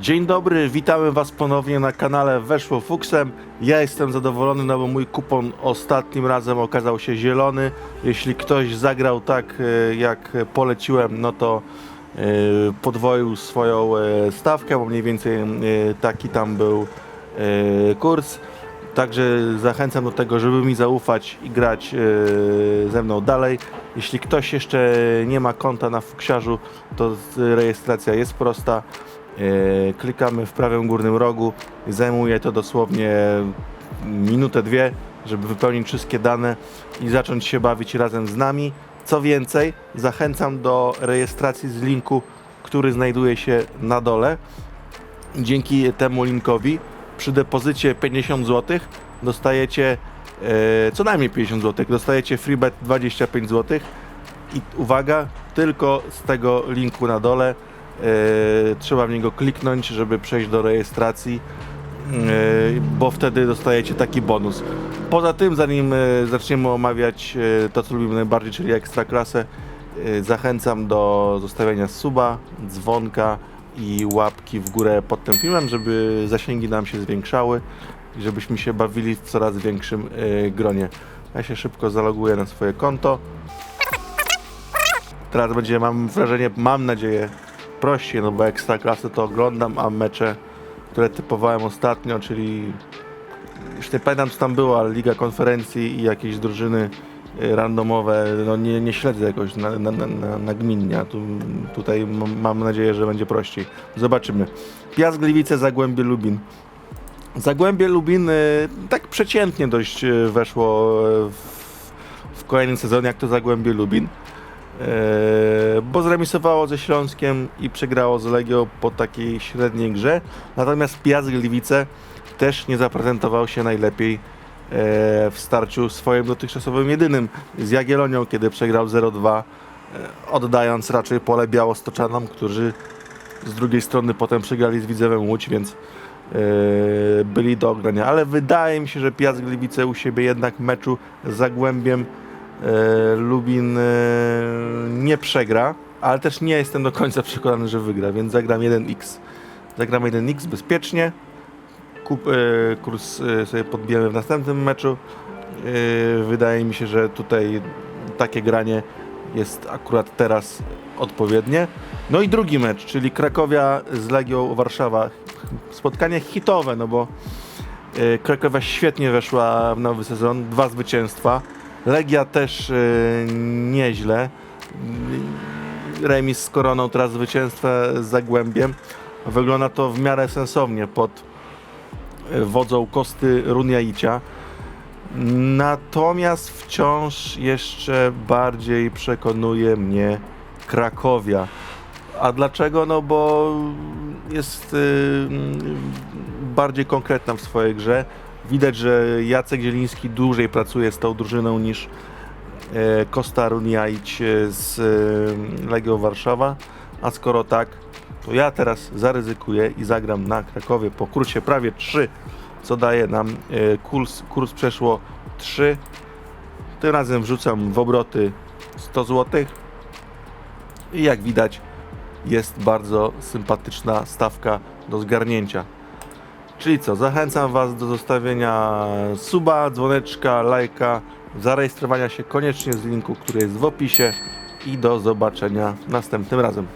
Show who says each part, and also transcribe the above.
Speaker 1: Dzień dobry, witamy Was ponownie na kanale Weszło Fuksem. Ja jestem zadowolony, no bo mój kupon ostatnim razem okazał się zielony. Jeśli ktoś zagrał tak e, jak poleciłem, no to e, podwoił swoją e, stawkę, bo mniej więcej taki tam był kurs. Także zachęcam do tego, żeby mi zaufać i grać ze mną dalej. Jeśli ktoś jeszcze nie ma konta na Fuksiarzu, to rejestracja jest prosta. E, Klikamy w prawym górnym rogu. Zajmuje to dosłownie minutę, dwie, żeby wypełnić wszystkie dane i zacząć się bawić razem z nami. Co więcej, zachęcam do rejestracji z linku, który znajduje się na dole. Dzięki temu linkowi przy depozycie 50 zł dostajecie e, co najmniej 50 zł, dostajecie freebet 25 zł i uwaga, tylko z tego linku na dole trzeba w niego kliknąć, żeby przejść do rejestracji, e, bo wtedy dostajecie taki bonus. Poza tym, zanim e, zaczniemy omawiać e, to, co lubimy najbardziej, czyli ekstraklasę, e, zachęcam do zostawienia suba, dzwonka i łapki w górę pod tym filmem, żeby zasięgi nam się zwiększały i żebyśmy się bawili w coraz większym e, gronie. Ja się szybko zaloguję na swoje konto. Teraz będzie, mam wrażenie, mam nadzieję, prościej, no bo ekstraklasy to oglądam, a mecze, które typowałem ostatnio, czyli już nie pamiętam co tam było, ale Liga Konferencji i jakieś drużyny y, randomowe, no nie, nie śledzę jakoś na, na, na, na, nagminnie, tu, tutaj mam, nadzieję, że będzie prościej. Zobaczymy. Piast Gliwice, Zagłębie Lubin. Zagłębie Lubin y, tak przeciętnie dość y, weszło w, w kolejnym sezonie, jak to Zagłębie Lubin. Eee, bo zremisowało ze Śląskiem i przegrało z Legią po takiej średniej grze. Natomiast Piast Gliwice też nie zaprezentował się najlepiej eee, w starciu swoim dotychczasowym jedynym z Jagiellonią, kiedy przegrał 0-2, eee, oddając raczej pole białostoczanom, którzy z drugiej strony potem przegrali z Widzewem Łódź, więc byli do ogrania. Ale wydaje mi się, że Piast Gliwice u siebie jednak meczu z Zagłębiem Lubin e, nie przegra, ale też nie jestem do końca przekonany, że wygra, więc zagram 1x. Zagram 1x bezpiecznie. Kup, e, kurs e, sobie podbijemy w następnym meczu. E, wydaje mi się, że tutaj takie granie jest akurat teraz odpowiednie. No i drugi mecz, czyli Krakowia z Legią Warszawa. Spotkanie hitowe, no bo e, Krakowia świetnie weszła w nowy sezon, dwa zwycięstwa. Legia też e, nieźle. Remis z Koroną, teraz zwycięstwo z Zagłębiem. Wygląda to w miarę sensownie pod e, wodzą Kosty Runiaicia. Natomiast wciąż jeszcze bardziej przekonuje mnie Krakowia. A dlaczego? No bo jest y, bardziej konkretna w swojej grze. Widać, że Jacek Zieliński dłużej pracuje z tą drużyną niż e, Kosta Runiaić e, z e, Legią Warszawa. A skoro tak, to ja teraz zaryzykuję i zagram na Krakowie po kursie prawie 3, co daje nam kurs, kurs przeszło 3. Tym razem wrzucam w obroty 100 zł. I jak widać, jest bardzo sympatyczna stawka do zgarnięcia. Czyli co, zachęcam Was do zostawienia suba, dzwoneczka, lajka, zarejestrowania się koniecznie z linku, który jest w opisie i do zobaczenia następnym razem.